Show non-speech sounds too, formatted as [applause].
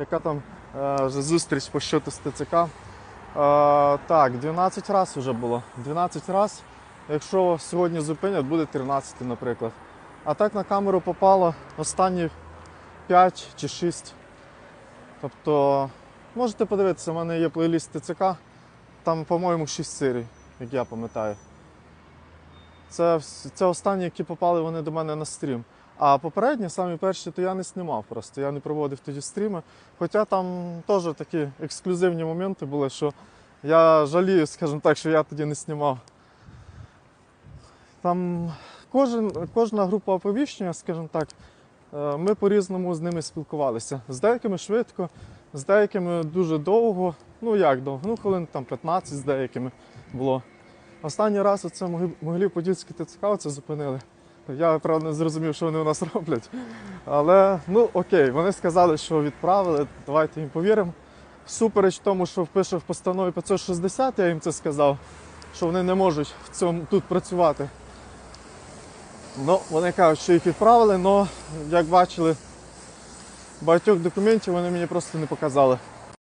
Яка там е, вже зустріч по щоту з ТЦК? Е, так, 12 разів вже було. 12 разів. Якщо сьогодні зупинять, буде 13, наприклад. А так на камеру попало останні 5 чи 6. Тобто, можете подивитися, в мене є плейліст ТЦК, там, по-моєму, 6 серій, як я пам'ятаю. Це, це останні, які попали вони до мене на стрім. А попередні, самі перші, то я не знімав просто. Я не проводив тоді стріми. Хоча там теж такі ексклюзивні моменти були, що я жалію, скажімо так, що я тоді не знімав. Там кожен, кожна група оповіщення, скажімо так, е, ми по-різному з ними спілкувалися. З деякими швидко, з деякими дуже довго. Ну як довго? Ну, хвилин там 15 з деякими було. Останній раз оце могилів подільські ТЦК це зупинили. Я правда не зрозумів, що вони у нас [laughs] роблять. Але ну окей, вони сказали, що відправили, давайте їм повіримо. Всупереч тому, що пише в постанові 560, я їм це сказав, що вони не можуть в цьому тут працювати. Ну, вони кажуть, що їх відправили, але як бачили, багатьох документів вони мені просто не показали.